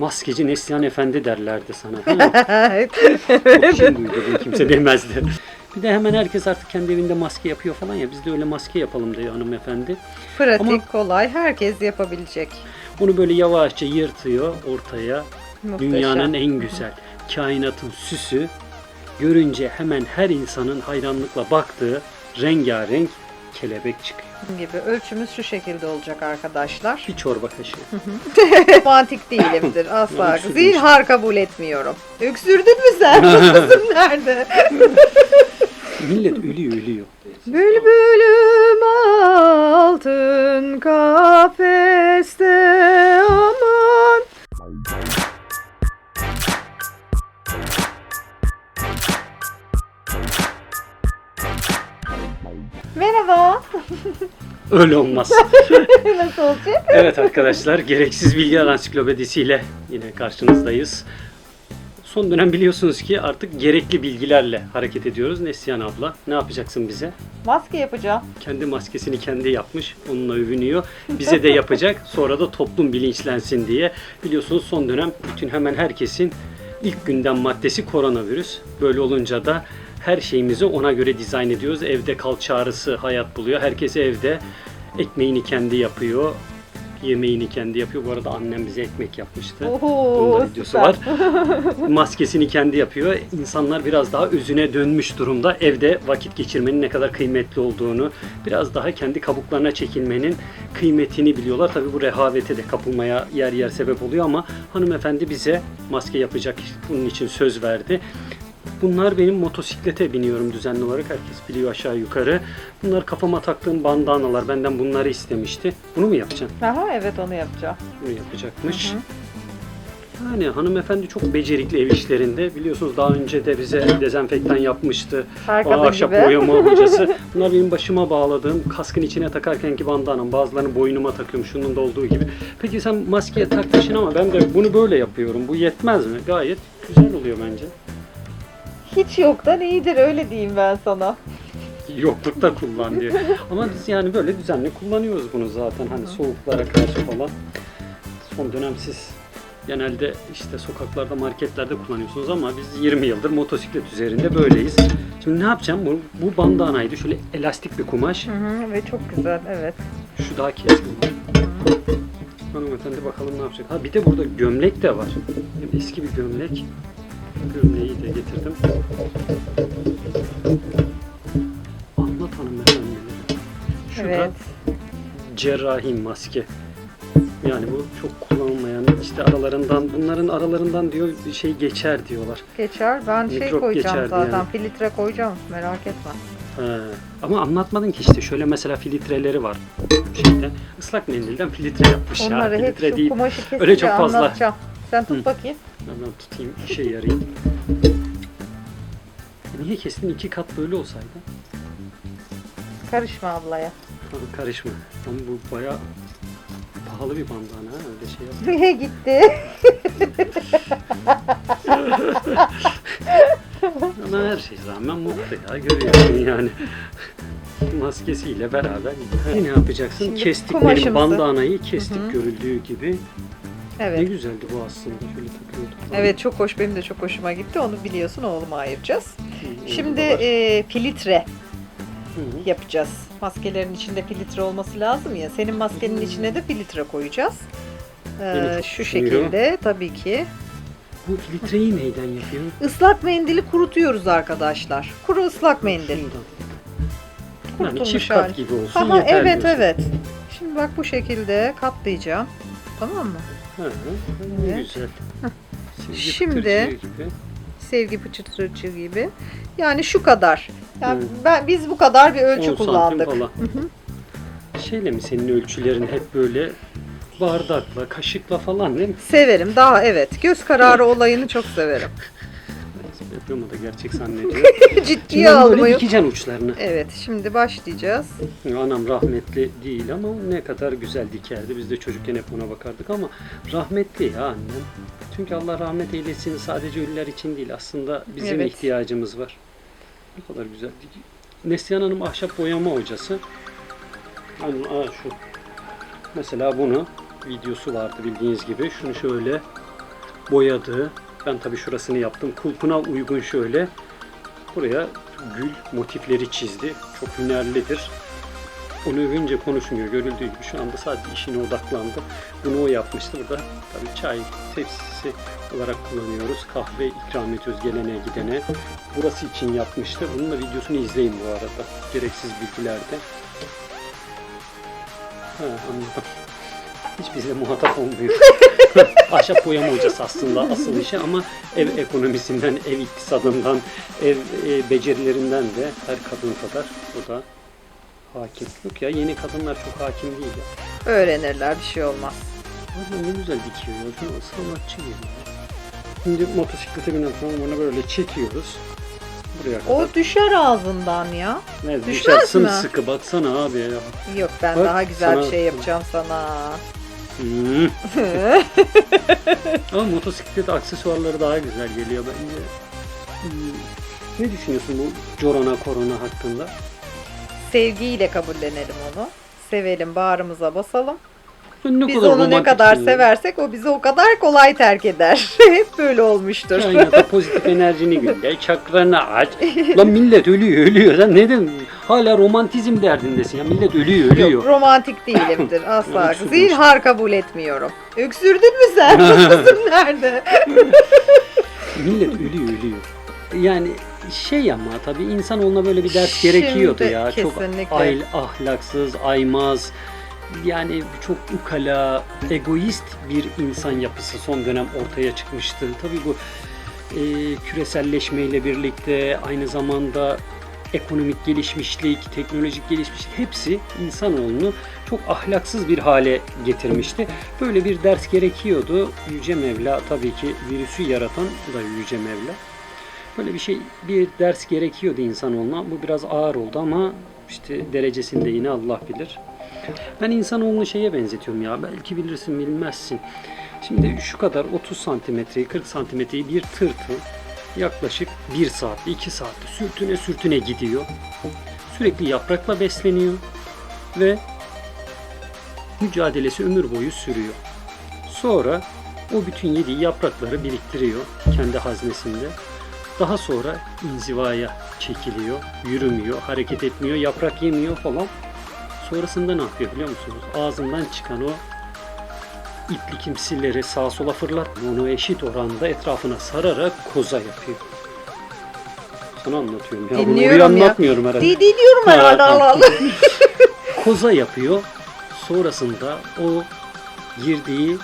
Maskeci Neslihan Efendi derlerdi sana. Evet. Kim duydum kimse demezdi. Bir de hemen herkes artık kendi evinde maske yapıyor falan ya. Biz de öyle maske yapalım diyor hanımefendi. Pratik, Ama- kolay, herkes yapabilecek. Onu böyle yavaşça yırtıyor ortaya. Muhteşem. Dünyanın en güzel, kainatın süsü. Görünce hemen her insanın hayranlıkla baktığı rengarenk kelebek çıkıyor. Gibi ölçümüz şu şekilde olacak arkadaşlar. Bir çorba kaşığı. Romantik değilimdir asla. Öksürdün Zinhar kabul etmiyorum. Öksürdün mü sen? Kızım nerede? Millet ölüyor ölüyor. Bülbülüm Öyle olmaz. Nasıl olacak? evet arkadaşlar gereksiz bilgiler ansiklopedisiyle yine karşınızdayız. Son dönem biliyorsunuz ki artık gerekli bilgilerle hareket ediyoruz. Neslihan abla ne yapacaksın bize? Maske yapacağım. Kendi maskesini kendi yapmış. Onunla övünüyor. Bize de yapacak. Sonra da toplum bilinçlensin diye. Biliyorsunuz son dönem bütün hemen herkesin ilk gündem maddesi koronavirüs. Böyle olunca da her şeyimizi ona göre dizayn ediyoruz. Evde kal çağrısı hayat buluyor. Herkes evde ekmeğini kendi yapıyor. Yemeğini kendi yapıyor. Bu arada annem bize ekmek yapmıştı. Oho, Bunda videosu süper. var. Maskesini kendi yapıyor. İnsanlar biraz daha özüne dönmüş durumda. Evde vakit geçirmenin ne kadar kıymetli olduğunu, biraz daha kendi kabuklarına çekilmenin kıymetini biliyorlar. Tabii bu rehavete de kapılmaya yer yer sebep oluyor ama hanımefendi bize maske yapacak bunun için söz verdi. Bunlar benim motosiklete biniyorum düzenli olarak. Herkes biliyor aşağı yukarı. Bunlar kafama taktığım bandanalar. Benden bunları istemişti. Bunu mu yapacaksın? Aha evet onu yapacağım. Bunu yapacakmış. Hı hı. Yani hanımefendi çok becerikli ev işlerinde. Biliyorsunuz daha önce de bize dezenfektan yapmıştı. Kadın ahşap gibi. boyama hocası. Bunlar benim başıma bağladığım kaskın içine takarkenki bandanam. Bazılarını boynuma takıyorum şunun da olduğu gibi. Peki sen maskeye takmışsın ama ben de bunu böyle yapıyorum. Bu yetmez mi? Gayet güzel oluyor bence. Hiç yoktan iyidir öyle diyeyim ben sana. Yoklukta kullan diyor. Ama biz yani böyle düzenli kullanıyoruz bunu zaten. Hani soğuklara karşı falan. Son dönem siz genelde işte sokaklarda, marketlerde kullanıyorsunuz ama biz 20 yıldır motosiklet üzerinde böyleyiz. Şimdi ne yapacağım? Bu, bu bandanaydı. Şöyle elastik bir kumaş. Hı hı, ve çok güzel evet. Şu daha keskin. Hanımefendi bakalım ne yapacak. Ha bir de burada gömlek de var. Eski bir gömlek. Gömleği de getirdim. Anlat hanımefendi. Şu da Evet. cerrahi maske. Yani bu çok kullanılmayan işte aralarından bunların aralarından diyor bir şey geçer diyorlar. Geçer. Ben şey Mikrop koyacağım geçerdi zaten. yani. Filtre koyacağım. Merak etme. He. Ama anlatmadın ki işte şöyle mesela filtreleri var şeyde. Islak mendilden filtre yapmış Onları ya. hep Filtre şu değil. Öyle çok fazla. anlatacağım. Sen tut Hı. bakayım. Hemen tutayım işe yarayayım. Niye kestin iki kat böyle olsaydı? Karışma ablaya. Abi karışma. Ama bu baya pahalı bir bandana ha öyle şey yap. Gitti. Ama her şey rağmen mutlu ya görüyorsun yani. Maskesiyle beraber. Ne yapacaksın? Şimdi Kestik benim kumaşımızı. bandanayı kestik Hı hı. görüldüğü gibi. Ne Evet. güzeldi bu aslında. Şöyle takıyorduk. Evet çok hoş. Benim de çok hoşuma gitti. Onu biliyorsun oğluma ayıracağız. Hı, Şimdi e, filtre Hı yapacağız. Maskelerin içinde filtre olması lazım ya. Senin maskenin içine de filtre koyacağız. Ee, Beni şu şekilde tabii ki. Bu filtreyi neyden yapıyor? Islak mendili kurutuyoruz arkadaşlar. Kuru ıslak mendil. Şundan. Yani Kurutulmuş çift hali. kat gibi olsun Aha, yeter evet diyorsun. evet. Şimdi bak bu şekilde katlayacağım. Tamam mı? Hı hı. Ne Evet. güzel. Sevgi Şimdi- pıtırcığı gibi. Sevgi pıçırtırıcı gibi. Yani şu kadar. Yani Hı. ben biz bu kadar bir 10 ölçü santim kullandık. falan. Şeyle mi senin ölçülerin hep böyle bardakla, kaşıkla falan değil mi? Severim. Daha evet. Göz kararı olayını çok severim. Yapıyorum o da gerçek zannediyor. Ciddiye Şimdi ben böyle uçlarını. Evet, şimdi başlayacağız. Anam rahmetli değil ama ne kadar güzel dikerdi. Biz de çocukken hep ona bakardık ama rahmetli ya annem. Çünkü Allah rahmet eylesin sadece ölüler için değil aslında bizim Evet. ihtiyacımız var. Ne kadar güzel. Neslihan Hanım ahşap boyama hocası. Hani aa şu. Mesela bunu videosu vardı bildiğiniz gibi. Şunu şöyle boyadığı. Ben tabii şurasını yaptım. Kulpuna uygun şöyle. Buraya gül motifleri çizdi. Çok hünerlidir. Onu övünce konuşmuyor. Görüldüğü gibi şu anda sadece işine odaklandı. Bunu o yapmıştı. Burada tabii çay tepsisi olarak kullanıyoruz. Kahve ikram ediyoruz gelene gidene. Burası için yapmıştı. Bunun da videosunu izleyin bu arada. Gereksiz bilgilerde. Ha, anladım. Hiç bizle muhatap olmuyor. Ahşap boyama hocası aslında asıl işi ama ev ekonomisinden, ev iktisadından, ev e, becerilerinden de her kadın kadar o da hakim. Yok ya yeni kadınlar çok hakim değil ya. Öğrenirler bir şey olmaz. Ama ne güzel dikiyor ya. Şu sanatçı gibi. Şimdi motosiklete binerken bunu böyle çekiyoruz. Buraya kadar. O düşer ağzından ya. ne, düşmez düşer mi? sımsıkı baksana abi ya. Yok ben Bak, daha güzel bir sana- şey yapacağım sana. Hmm. Ama motosiklet aksesuarları daha güzel geliyor bence. Hmm. Ne düşünüyorsun bu Corona Korona hakkında? Sevgiyle kabullenelim onu. Sevelim, bağrımıza basalım. Ne Biz onu ne kadar ya. seversek o bizi o kadar kolay terk eder. Hep böyle olmuştur. Kainata pozitif enerjini gönder, çakranı aç. Lan millet ölüyor, ölüyor. Sen neden hala romantizm derdindesin ya? Millet ölüyor, ölüyor. Yok, romantik değilimdir asla. Zinhar kabul etmiyorum. Öksürdün mü sen? Sesim nerede? Millet ölüyor, ölüyor. Yani şey ama tabii insanoğluna böyle bir ders gerekiyordu Şimdi ya. Çok kesinlikle. ayl, ahlaksız, aymaz, yani çok ukala, egoist bir insan yapısı son dönem ortaya çıkmıştı. Tabii bu e, küreselleşmeyle birlikte aynı zamanda ekonomik gelişmişlik, teknolojik gelişmişlik hepsi insanoğlunu çok ahlaksız bir hale getirmişti. Böyle bir ders gerekiyordu. Yüce Mevla tabii ki virüsü yaratan da Yüce Mevla. Böyle bir şey, bir ders gerekiyordu insanoğluna. Bu biraz ağır oldu ama işte derecesini de yine Allah bilir. Ben insanoğlunu şeye benzetiyorum ya. Belki bilirsin bilmezsin. Şimdi şu kadar 30 santimetreyi 40 santimetreyi bir tırtıl yaklaşık 1 saatte 2 saatte sürtüne sürtüne gidiyor. Sürekli yaprakla besleniyor ve mücadelesi ömür boyu sürüyor. Sonra o bütün yediği yaprakları biriktiriyor kendi haznesinde. Daha sonra inzivaya çekiliyor, yürümüyor, hareket etmiyor, yaprak yemiyor falan. Sonrasında ne yapıyor biliyor musunuz? Ağzından çıkan o iplikimsilleri sağa sola fırlatmıyor. Onu eşit oranda etrafına sararak koza yapıyor. Sana anlatıyorum ya. Bunu Dinliyorum buraya ya. anlatmıyorum herhalde. Di diyorum herhalde Ha, Allah Allah. koza yapıyor. Sonrasında o girdiği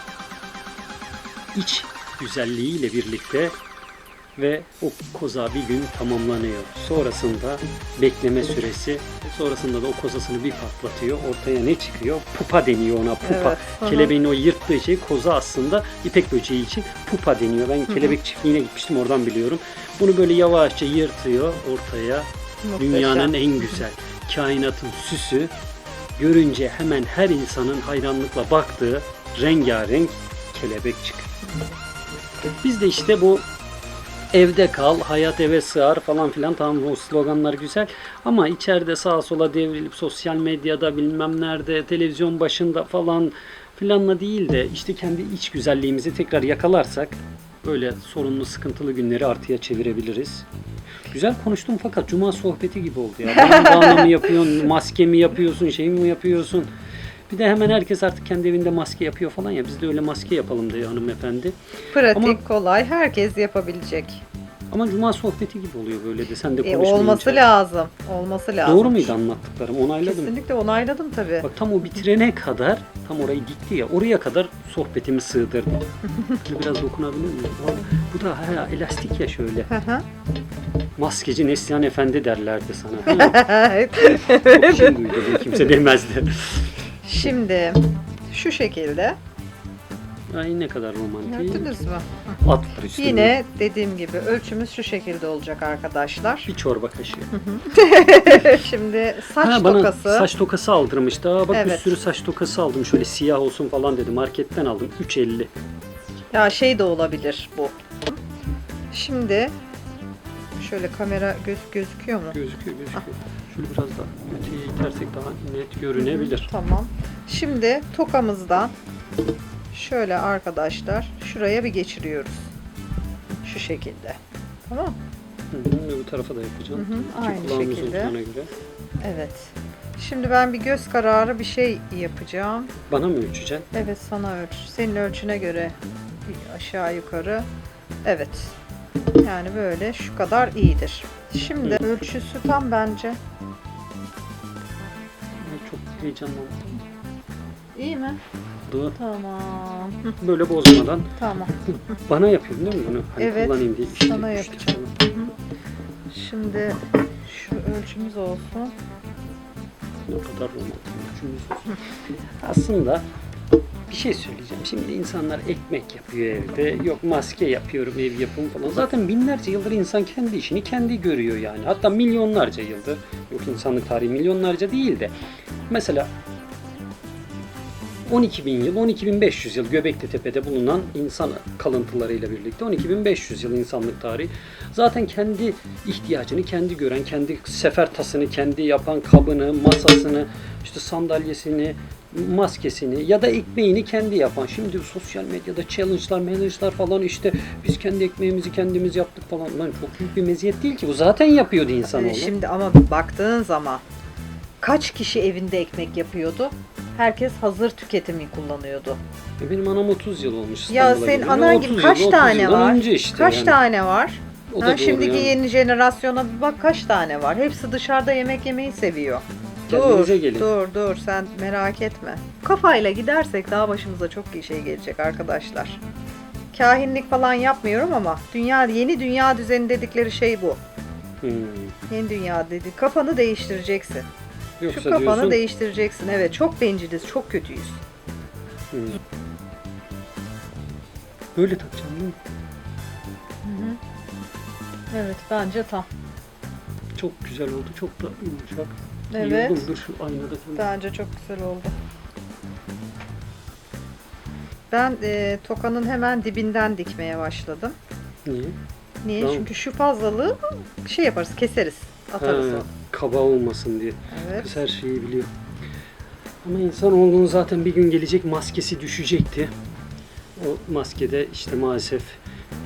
iç güzelliğiyle birlikte ve o koza bir gün tamamlanıyor. Sonrasında bekleme süresi, sonrasında da o kozasını bir patlatıyor. Ortaya ne çıkıyor? Pupa deniyor ona pupa. Evet. Kelebeğin o yırttığı şey koza aslında ipek böceği için pupa deniyor. Ben kelebek çiftliğine gitmiştim oradan biliyorum. Bunu böyle yavaşça yırtıyor ortaya. Muhteşem. Dünyanın en güzel, kainatın süsü, görünce hemen her insanın hayranlıkla baktığı rengarenk kelebek çıkıyor. Biz de işte bu evde kal, hayat eve sığar falan filan tamam bu sloganlar güzel ama içeride sağa sola devrilip sosyal medyada bilmem nerede televizyon başında falan filanla değil de işte kendi iç güzelliğimizi tekrar yakalarsak böyle sorunlu sıkıntılı günleri artıya çevirebiliriz. Güzel konuştum fakat cuma sohbeti gibi oldu ya. Bandana mı yapıyorsun, maske mi yapıyorsun, şey mi yapıyorsun? Bir de hemen herkes artık kendi evinde maske yapıyor falan ya. Biz de öyle maske yapalım diyor hanımefendi. Pratik, Ama- kolay, herkes yapabilecek. Ama cuma sohbeti gibi oluyor böyle de. Sen de E, konuşmayınca. olması lazım. Olması lazım. Doğru muydu anlattıklarım? Onayladım. Kesinlikle onayladım tabii. Bak tam o bitirene kadar, tam orayı dikti ya, oraya kadar sohbetimi sığdırdım. Biraz dokunabilir miyim? Bu da ha, elastik ya şöyle. Hı hı. Maskeci Neslihan Efendi derlerdi sana. Ha, Çok şey duydu bunu kimse demezdi. Şimdi şu şekilde Ay ne kadar romantik. gördünüz mü? Atlar üstüne. Yine dediğim gibi ölçümüz şu şekilde olacak arkadaşlar. bir çorba kaşığı. Şimdi saç ha, bana tokası. saç tokası aldırmıştı. Aa, bak bir Evet. sürü saç tokası aldım. Şöyle siyah olsun falan dedi. Marketten aldım. 3.50. Ya şey de olabilir bu. Şimdi şöyle kamera göz gözüküyor mu? Gözüküyor gözüküyor. Şöyle biraz daha öteye itersek daha net görünebilir. Tamam. Şimdi tokamızdan şöyle arkadaşlar şuraya bir geçiriyoruz. Şu şekilde. Tamam. Hı hı, bu tarafa da yapacağım. Hı hı, aynı şekilde. göre. Evet. Şimdi ben bir göz kararı bir şey yapacağım. Bana mı ölçeceksin? Evet sana ölç. Senin ölçüne göre aşağı yukarı. Evet. Yani böyle şu kadar iyidir. Şimdi Hı. ölçüsü tam bence. Heyecanlandım. İyi mi? Dur. Tamam. Böyle bozmadan. Tamam. Bana yapıyorsun değil mi bunu? Hani Evet, kullanayım diye. sana İşte, yapacağım. falan. Şimdi şu ölçümüz olsun. Ne kadar romantik üçümüz olsun. Aslında bir şey söyleyeceğim. Şimdi insanlar ekmek yapıyor evde. Yok maske yapıyorum ev yapımı falan. Zaten binlerce yıldır insan kendi işini kendi görüyor yani. Hatta milyonlarca yıldır. Yok insanlık tarihi milyonlarca değil de. Mesela 12 bin yıl, 12.500 yıl Göbekli Tepe'de bulunan insan kalıntılarıyla birlikte 12.500 yıl insanlık tarihi. Zaten kendi ihtiyacını kendi gören, kendi sefer tasını kendi yapan kabını, masasını, işte sandalyesini, maskesini ya da ekmeğini kendi yapan. Şimdi sosyal medyada challenge'lar, challenge'lar falan işte biz kendi ekmeğimizi kendimiz yaptık falan. Lan çok büyük bir meziyet değil ki bu. Zaten yapıyordu insanoğlu. Ee, Şimdi ama baktığın zaman kaç kişi evinde ekmek yapıyordu? Herkes hazır tüketimi kullanıyordu. E Benim anam 30 yıl olmuş Ya senin geleli. anan 30 gibi yıl, kaç 30 tane yıldan var? Önce işte kaç yani. tane var? O da Ha, doğru şimdiki yani. yeni jenerasyona bir bak kaç tane var. Hepsi dışarıda yemek yemeyi seviyor. Dur, Kendinize gelin. dur, dur. Sen merak etme. Kafayla gidersek daha başımıza çok iyi şey gelecek arkadaşlar. Kahinlik falan yapmıyorum ama dünya yeni dünya düzeni dedikleri şey bu. Hmm. Yeni dünya dedi. Kafanı değiştireceksin. Yoksa Şu kafanı diyorsun, değiştireceksin. Evet, çok benciliz, çok kötüyüz. hmm. Böyle takacağım değil mi? Evet, bence tam. Çok güzel oldu. Çok da yumuşak. İyi Evet. oldu mu? Dur şu aynada. Bence çok güzel oldu. Ben e, tokanın hemen dibinden dikmeye başladım. Niye? Niye? Tamam. Çünkü şu fazlalığı şey yaparız, keseriz, atarız Ha, onu. Kaba olmasın diye. Evet. Kız her şeyi biliyor. Ama insan olduğunu zaten bir gün gelecek maskesi düşecekti. O maskede işte maalesef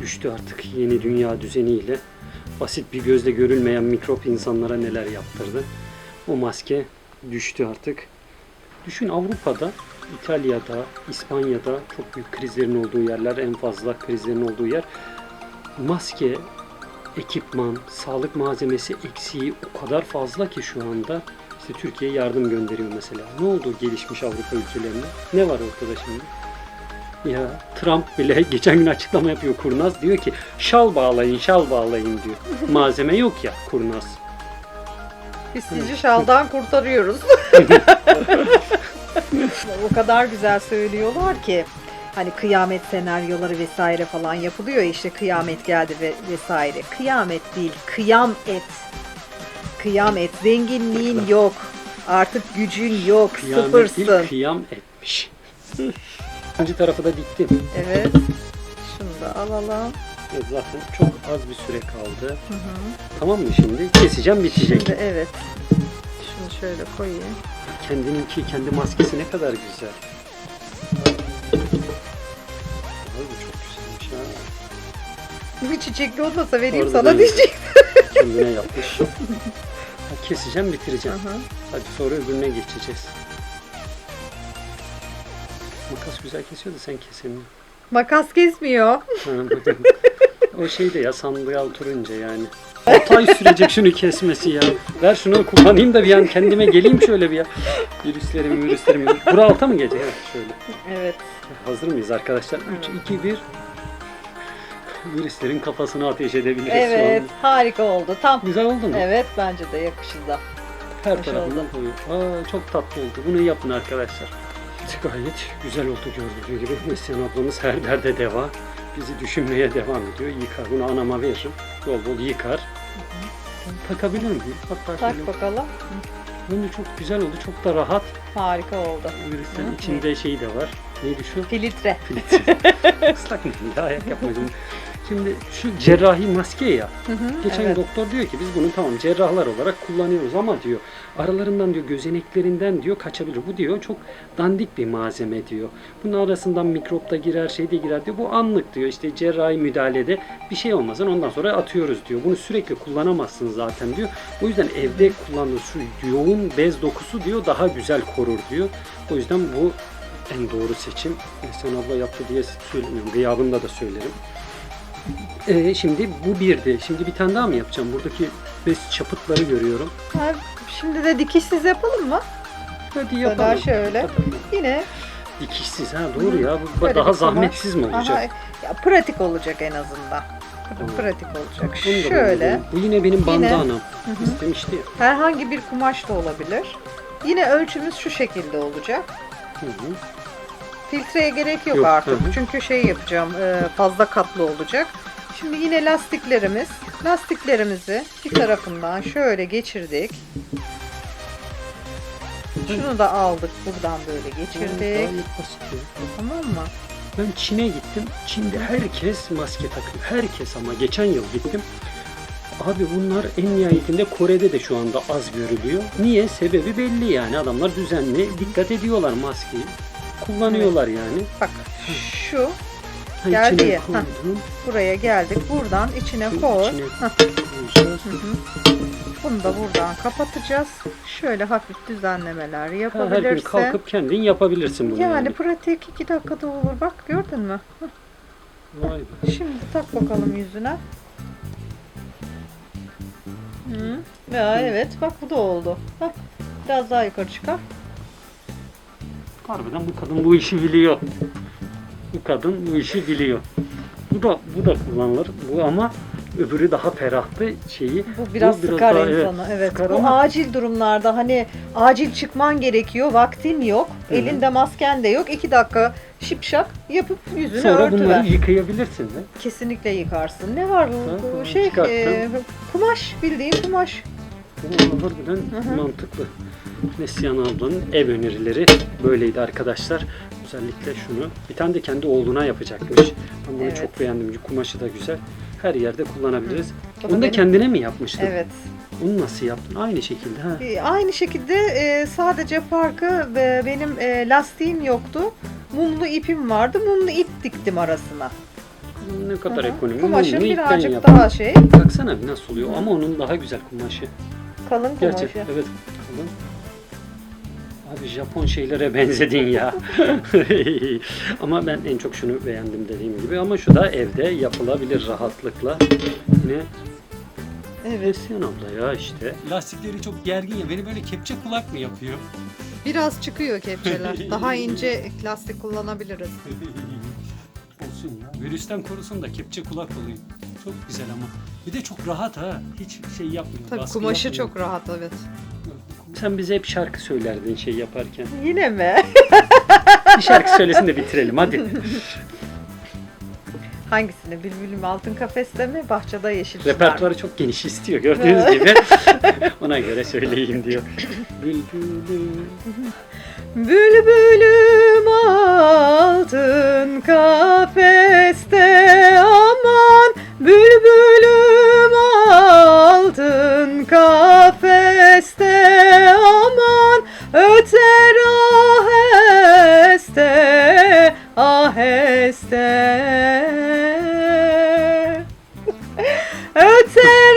düştü artık yeni dünya düzeniyle. Basit bir gözle görülmeyen mikrop insanlara neler yaptırdı. O maske düştü artık. Düşün Avrupa'da, İtalya'da, İspanya'da çok büyük krizlerin olduğu yerler, en fazla krizlerin olduğu yer. Maske, ekipman, sağlık malzemesi eksiği o kadar fazla ki şu anda. İşte Türkiye yardım gönderiyor mesela. Ne oldu gelişmiş Avrupa ülkelerine? Ne var ortada şimdi? Ya Trump bile geçen gün açıklama yapıyor kurnaz. Diyor ki şal bağlayın, şal bağlayın diyor. Malzeme yok ya kurnaz. Biz sizi şaldan kurtarıyoruz. o kadar güzel söylüyorlar ki hani kıyamet senaryoları vesaire falan yapılıyor ya, işte kıyamet geldi ve vesaire. Kıyamet değil, kıyam et. Kıyam et. Zenginliğin yok. Artık gücün yok. Kıyamet Sıfırsın. değil, kıyam etmiş. İkinci tarafı da diktim. Evet. Şunu da alalım. Evet, zaten çok az bir süre kaldı. Hı hı. Tamam mı şimdi? Keseceğim bitecek. Şimdi evet. Şunu şöyle koyayım. Kendininki, kendi maskesi ne kadar güzel. Bir çiçekli olmasa vereyim Orada sana değil. diyecek. Kendine yapmış. Keseceğim, bitireceğim. Hı. Hadi sonra öbürüne geçeceğiz. Makas güzel kesiyor da sen kesemiyorsun. Makas kesmiyor. O şey de ya sandığa oturunca yani. 6 ay sürecek şunu kesmesi ya. Ver şunu kullanayım da bir an kendime geleyim şöyle bir ya. Virüslerim, virüslerim. Bura alta mı gelecek? Evet şöyle. Evet. Hazır mıyız arkadaşlar? 3, 2, 1. Virüslerin kafasına ateş edebiliriz Evet. şu Harika oldu. Tam. Güzel oldu mu? Evet bence de yakışır da. Her hoş tarafından koyuyor. Aa, çok tatlı oldu. Bunu yapın arkadaşlar. Gayet güzel oldu gördüğünüz gibi. Neslihan ablamız her derde deva. Bizi düşünmeye devam ediyor. Yıkar. Bunu anama veririm. Bol bol yıkar. Takabilir miyim? Hatta Tak şöyle. bakalım. Bence çok güzel oldu. Çok da rahat. Harika oldu. Virüslerin Hı. içinde şey de var. Neydi şu? Filtre. Filtre. Islak mı? Ya ayak yapmadım. Şimdi şu cerrahi maske ya. Hı hı, Geçen evet. doktor diyor ki biz bunu tamam cerrahlar olarak kullanıyoruz ama diyor aralarından diyor gözeneklerinden diyor kaçabilir. Bu diyor çok dandik bir malzeme diyor. Bunun arasından mikrop da girer şey de girer diyor. Bu anlık diyor işte cerrahi müdahalede bir şey olmasın ondan sonra atıyoruz diyor. Bunu sürekli kullanamazsınız zaten diyor. O yüzden evde kullandığınız şu yoğun bez dokusu diyor daha güzel korur diyor. O yüzden bu en doğru seçim. Sen abla yaptı diye söylemiyorum. Gıyabında da söylerim. Ee, şimdi bu birdi. Şimdi bir tane daha mı yapacağım? Buradaki bez çapıtları görüyorum. Ha, Şimdi de dikişsiz yapalım mı? Hadi yapalım. şöyle. Yine Dikişsiz ha doğru ya. Bu Böyle daha bir zahmetsiz mi olacak? Aha, ya, pratik olacak en azından. Tamam. Pratik olacak. Bunu da Şöyle. Bu yine benim bandanam. Hı. İstemişti ya. herhangi bir kumaş da olabilir. Yine ölçümüz şu şekilde olacak. Hı hı. Filtreye gerek yok, Yok, artık. hı hı. Çünkü şey yapacağım e, fazla katlı olacak. Şimdi yine lastiklerimiz. Lastiklerimizi bir tarafından şöyle geçirdik. Şunu da aldık buradan böyle geçirdik. Gayet basit ya. Tamam mı? Ben Çin'e gittim. Çin'de herkes maske takıyor. Herkes ama geçen yıl gittim. Abi bunlar en nihayetinde Kore'de de şu anda az görülüyor. Niye? Sebebi belli yani. Adamlar düzenli dikkat ediyorlar maskeyi. Kullanıyorlar yani. Bak şu Ha, Geldi içine ya, koydum. buraya geldik. Buradan içine koy. içine Hah. koyacağız. Hı hı. Bunu da buradan kapatacağız. Şöyle hafif düzenlemeler Ha, Her gün yapabilirse. kalkıp kendin yapabilirsin bunu. yani pratik iki dakikada olur. Bak gördün mü? Vay be. Şimdi tak bakalım yüzüne. Hı. Ya evet bak bu da oldu. Bak biraz daha yukarı çıkar. Harbiden bu kadın bu işi biliyor. Bu kadın bu işi biliyor. Bu da bu da kullanılır. Bu ama öbürü daha ferahtı şeyi. Bu biraz, Bu sıkar daha, evet, insanı. Evet. sıkar Bu ama- acil durumlarda hani acil çıkman gerekiyor, vaktin yok, hı. elinde masken de yok. iki dakika şipşak yapıp yüzünü Sonra örtüver. bunları yıkayabilirsin de. Kesinlikle yıkarsın. Ne var bu, şey? e, kumaş, bildiğin kumaş. Bu harbiden mantıklı. Neslihan ablanın ev önerileri böyleydi arkadaşlar. Özellikle şunu. Bir tane de kendi oğluna yapacakmış. Ben bunu Evet. çok beğendim. Kumaşı da güzel. Her yerde kullanabiliriz. Bu da Onu da benim- kendine mi yapmıştın? Evet. Onu nasıl yaptın? Aynı şekilde. Ha. E, Aynı şekilde e, sadece farkı e, benim e, lastiğim yoktu. Mumlu ipim vardı. Mumlu ip diktim arasına. Ne kadar Hı hı. ekonomi. Kumaşın Mumunu ipten birazcık daha şey, Baksana bir nasıl oluyor. Ama onun daha güzel kumaşı. kalın kumaşı. Gerçek. Evet. Kalın. Abi Japon şeylere benzedin ya. ama ben en çok şunu beğendim dediğim gibi. Ama şu da evde yapılabilir rahatlıkla. Yine Evet. Neslihan abla ya işte. Lastikleri çok gergin ya. Beni böyle kepçe kulak mı yapıyor? Biraz çıkıyor kepçeler. Daha ince lastik kullanabiliriz. Olsun ya. Virüsten korusun da kepçe kulak olayım. Çok güzel ama. Bir de çok rahat ha. Hiç şey yapmıyor. Tabii baskı kumaşı yapmıyor. çok rahat evet. Sen bize hep şarkı söylerdin şey yaparken. Yine mi? Bir şarkı söylesin de bitirelim hadi. Hangisini? Bülbülüm altın kafeste mi? Bahçede yeşil çınar? Repertuarı çok geniş istiyor gördüğünüz gibi. Ona göre söyleyeyim diyor. Bülbülüm. Bülbülüm altın kafeste aheste Öter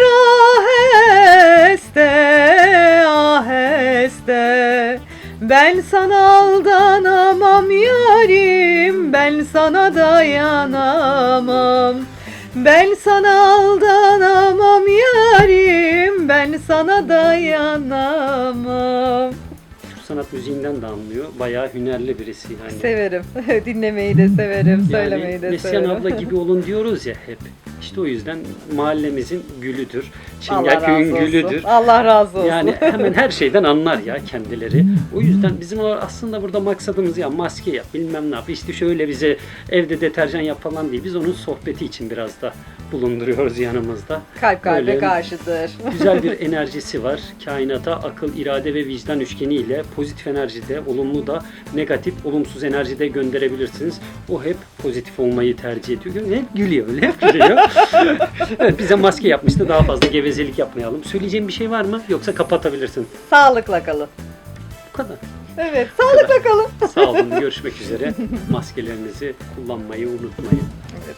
aheste aheste Ben sana aldanamam yarim Ben sana dayanamam. Ben sana aldanamam yarim Ben sana dayanamam sanat müziğinden de anlıyor. Bayağı hünerli birisi yani. Severim. Dinlemeyi de severim, söylemeyi de Neslihan severim. abla gibi olun diyoruz ya hep. İşte o yüzden mahallemizin gülüdür. Razı gülüdür. olsun. Allah razı olsun. Yani hemen her şeyden anlar ya kendileri. O yüzden bizim o- aslında burada maksadımız ya maske yap bilmem ne yap işte şöyle bize evde deterjan yap falan değil. Biz onun sohbeti için biraz da bulunduruyoruz yanımızda. Kalp kalbe Böyle karşıdır. Güzel bir enerjisi var. Kainata akıl, irade ve vicdan üçgeni ile pozitif enerjide, olumlu da negatif, olumsuz enerjide gönderebilirsiniz. O hep pozitif olmayı tercih ediyor. Hep gülüyor hep gülüyor. evet, bize maske yapmıştı. Daha fazla gevezelik yapmayalım. Söyleyeceğim bir şey var mı? Yoksa kapatabilirsin. Sağlıkla kalın. Bu kadar. Evet, sağlıkla kalın. Sağ olun. Görüşmek üzere. Maskelerinizi kullanmayı unutmayın. Evet.